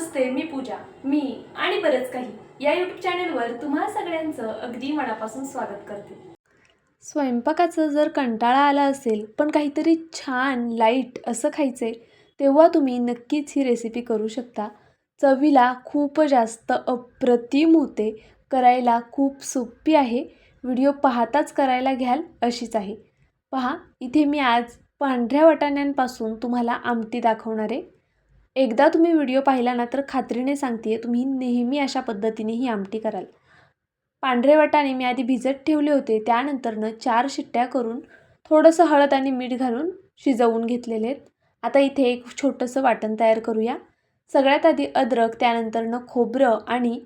नमस्ते मी पूजा. मी आणि बरंच काही या यूट्यूब चॅनलवर तुम्हा सगळ्यांचं अगदी मनापासून स्वागत करते. स्वयंपाकाचं जर कंटाळा आला असेल पण काहीतरी छान लाइट असं खायचे तेव्हा तुम्ही नक्कीच ही रेसिपी करू शकता. चवीला खूप जास्त अप्रतिम होते करायला खूप सोपी आहे. व्हिडिओ पाहताच करायला घ्याल अशीच आहे. पहा इथे मी आज पांढऱ्या वाटाण्यांपासून तुम्हाला आमटी दाखवणार आहे. एकदा तुम्ही व्हिडिओ पाहिला ना तर खात्रीने सांगते तुम्ही नेहमी अशा पद्धतीने ही आमटी कराल. पांढरे वाटाणे मी आधी भिजत ठेवले होते त्यानंतरनं चार शिट्ट्या करून थोडंसं हळद आणि मीठ घालून शिजवून घेतलेले आहेत. आता इथे एक छोटंसं वाटण तयार करूया. सगळ्यात आधी अद्रक त्यानंतरनं खोबरं आणि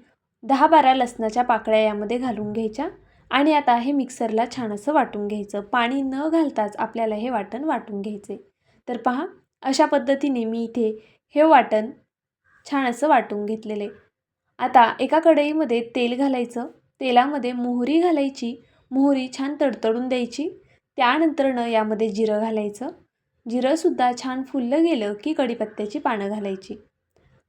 दहा बारा लसणाच्या पाकळ्या यामध्ये घालून घ्यायच्या. आणि आता हे मिक्सरला छान असं वाटून घ्यायचं. पाणी न घालताच आपल्याला हे वाटण वाटून घ्यायचे तर पहा अशा पद्धतीने मी इथे हे वाटण छान असं वाटून घेतलेले. आता एका कढईमध्ये तेल घालायचं. तेलामध्ये मोहरी घालायची. मोहरी छान तडतडून द्यायची. त्यानंतरनं यामध्ये जिरं घालायचं. जिरंसुद्धा छान फुललं गेलं की कढीपत्त्याची पानं घालायची.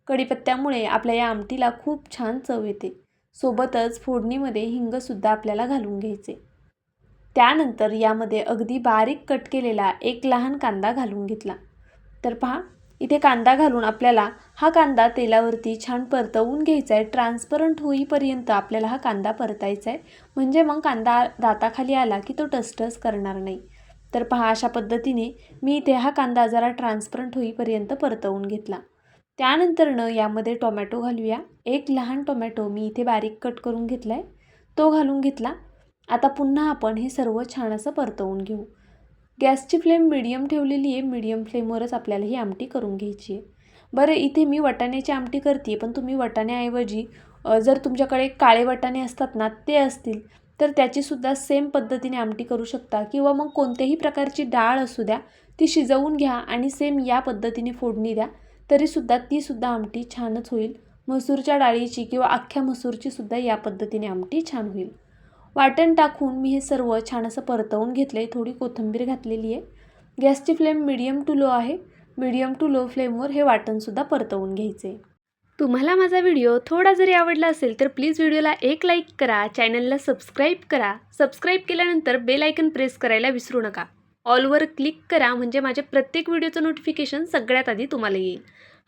कढीपत्त्यामुळे आपल्या या आमटीला खूप छान चव येते. सोबतच फोडणीमध्ये हिंगसुद्धा आपल्याला घालून घ्यायचे. त्यानंतर यामध्ये अगदी बारीक कट केलेला एक लहान कांदा घालून घेतला. तर पहा इथे कांदा घालून आपल्याला हा कांदा तेलावरती छान परतवून घ्यायचा आहे ट्रान्सपरंट होईपर्यंत आपल्याला हा कांदा परतायचा आहे म्हणजे मग कांदा दाताखाली आला की तो टसटस करणार नाही. तर पहा अशा पद्धतीने मी इथे हा कांदा जरा ट्रान्सपरंट होईपर्यंत परतवून घेतला. त्यानंतरनं यामध्ये टोमॅटो घालूया. एक लहान टोमॅटो मी इथे बारीक कट करून घेतला आहे तो घालून घेतला. आता पुन्हा आपण हे सर्व छान असं परतवून घेऊ. गॅसची फ्लेम मिडियम ठेवलेली आहे. मिडियम फ्लेमवरच आपल्याला ही आमटी करून घ्यायची आहे. बरं इथे मी वटाण्याची आमटी करते पण तुम्ही वटाण्याऐवजी जर तुमच्याकडे काळे वटाणे असतात ना ते असतील तर त्याचीसुद्धा सेम पद्धतीने आमटी करू शकता. किंवा मग कोणत्याही प्रकारची डाळ असू द्या ती शिजवून घ्या आणि सेम या पद्धतीने फोडणी द्या तरीसुद्धा तीसुद्धा आमटी छानच होईल. मसूरच्या डाळीची किंवा अख्ख्या मसूरचीसुद्धा या पद्धतीने आमटी छान होईल. वाटण टाकून मी हे सर्व छान असं परतवून घेतलं आहे थोडी कोथिंबीर घातलेली आहे. गॅसची फ्लेम मिडियम टू लो आहे. मिडियम टू लो फ्लेमवर हे वाटणसुद्धा परतवून घ्यायचे तुम्हाला माझा व्हिडिओ थोडा जरी आवडला असेल तर प्लीज व्हिडिओला एक लाईक करा. चॅनलला सबस्क्राईब करा. सबस्क्राईब केल्यानंतर बेल आयकन प्रेस करायला विसरू नका. ऑलवर क्लिक करा म्हणजे माझ्या प्रत्येक व्हिडिओचं नोटिफिकेशन सगळ्यात आधी तुम्हाला येईल.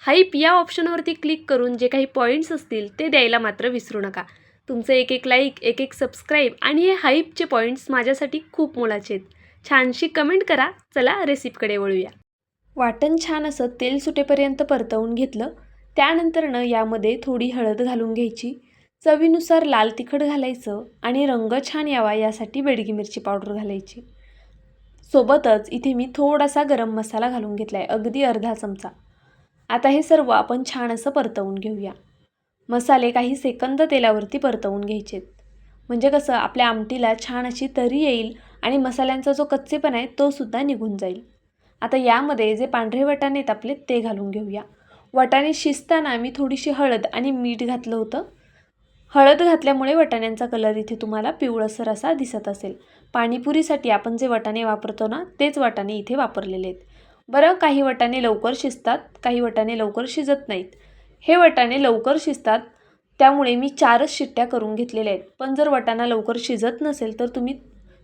हाईप या ऑप्शनवरती क्लिक करून जे काही पॉईंट्स असतील ते द्यायला मात्र विसरू नका. तुमचं एक एक लाईक एक एक सबस्क्राईब आणि हे हाईपचे पॉईंट्स माझ्यासाठी खूप मोलाचे आहेत. छानशी कमेंट करा. चला रेसिपीकडे वळूया. वाटण छान असं तेल सुटेपर्यंत परतवून घेतलं. त्यानंतरनं यामध्ये थोडी हळद घालून घ्यायची. चवीनुसार लाल तिखट घालायचं आणि रंग छान यावा यासाठी बेडगी मिरची पावडर घालायची. सोबतच इथे मी थोडासा गरम मसाला घालून घेतला आहे अगदी अर्धा चमचा. आता हे सर्व आपण छान असं परतवून घेऊया. मसाले काही सेकंद तेलावरती परतवून घ्यायचेत. म्हणजे कसं आपल्या आमटीला छान अशी तरी येईल आणि मसाल्यांचा जो कच्चेपणा आहे तो सुद्धा निघून जाईल. आता यामध्ये जे पांढरे वाटाणे आहेत आपले ते घालून घेऊया. वाटाणे शिजताना मी थोडीशी हळद आणि मीठ घातलं होतं. हळद घातल्यामुळे वाटाण्यांचा कलर इथे तुम्हाला पिवळसर असा दिसत असेल. पाणीपुरीसाठी आपण जे वाटाणे वापरतो ना तेच वाटाणे इथे वापरलेले आहेत. बरं काही वाटाणे लवकर शिजतात काही वाटाणे लवकर शिजत नाहीत. हे वाटाणे लवकर शिजतात त्यामुळे मी चारच शिट्ट्या करून घेतलेल्या आहेत. पण जर वाटाणा लवकर शिजत नसेल तर तुम्ही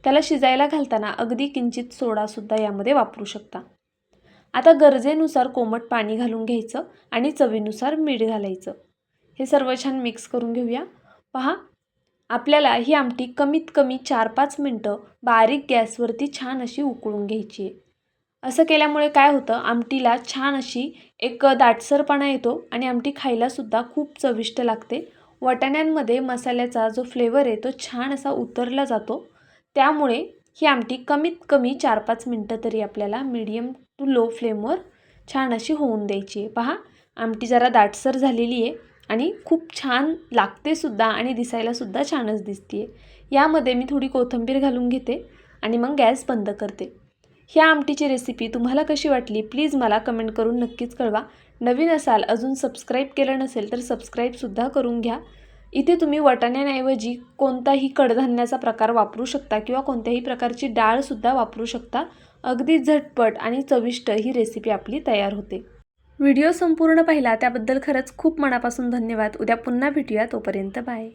त्याला शिजायला घालताना अगदी किंचित सोडासुद्धा यामध्ये वापरू शकता. आता गरजेनुसार कोमट पाणी घालून घ्यायचं आणि चवीनुसार मीठ घालायचं. हे सर्व छान मिक्स करून घेऊया. पहा आपल्याला ही आमटी कमीत कमी चार पाच मिनटं बारीक गॅसवरती छान अशी उकळून घ्यायची आहे. असं केल्यामुळे काय होतं आमटीला छान अशी एक दाटसरपणा येतो आणि आमटी खायलासुद्धा खूप चविष्ट लागते. वाटाण्यांमध्ये मसाल्याचा जो फ्लेवर आहे तो छान असा उतरला जातो. त्यामुळे ही आमटी कमीत कमी चार पाच मिनटं तरी आपल्याला मीडियम टू लो फ्लेमवर छान अशी होऊन द्यायची आहे. पहा आमटी जरा दाटसर झालेली आहे आणि खूप छान लागतेसुद्धा आणि दिसायलासुद्धा छानच दिसते आहे यामध्ये मी थोडी कोथिंबीर घालून घेते आणि मग गॅस बंद करते. ह्या आमटीची रेसिपी तुम्हाला कशी वाटली प्लीज मला कमेंट करून नक्कीच कळवा. नवीन असाल अजून सबस्क्राईब केलं नसेल तर सबस्क्राईबसुद्धा करून घ्या. इथे तुम्ही वाटाण्याऐवजी कोणताही कडधान्याचा प्रकार वापरू शकता किंवा कोणत्याही प्रकारची डाळसुद्धा वापरू शकता. अगदी झटपट आणि चविष्ट ही रेसिपी आपली तयार होते. व्हिडिओ संपूर्ण पाहिला त्याबद्दल खरंच खूप मनापासून धन्यवाद. उद्या पुन्हा भेटूया तोपर्यंत बाय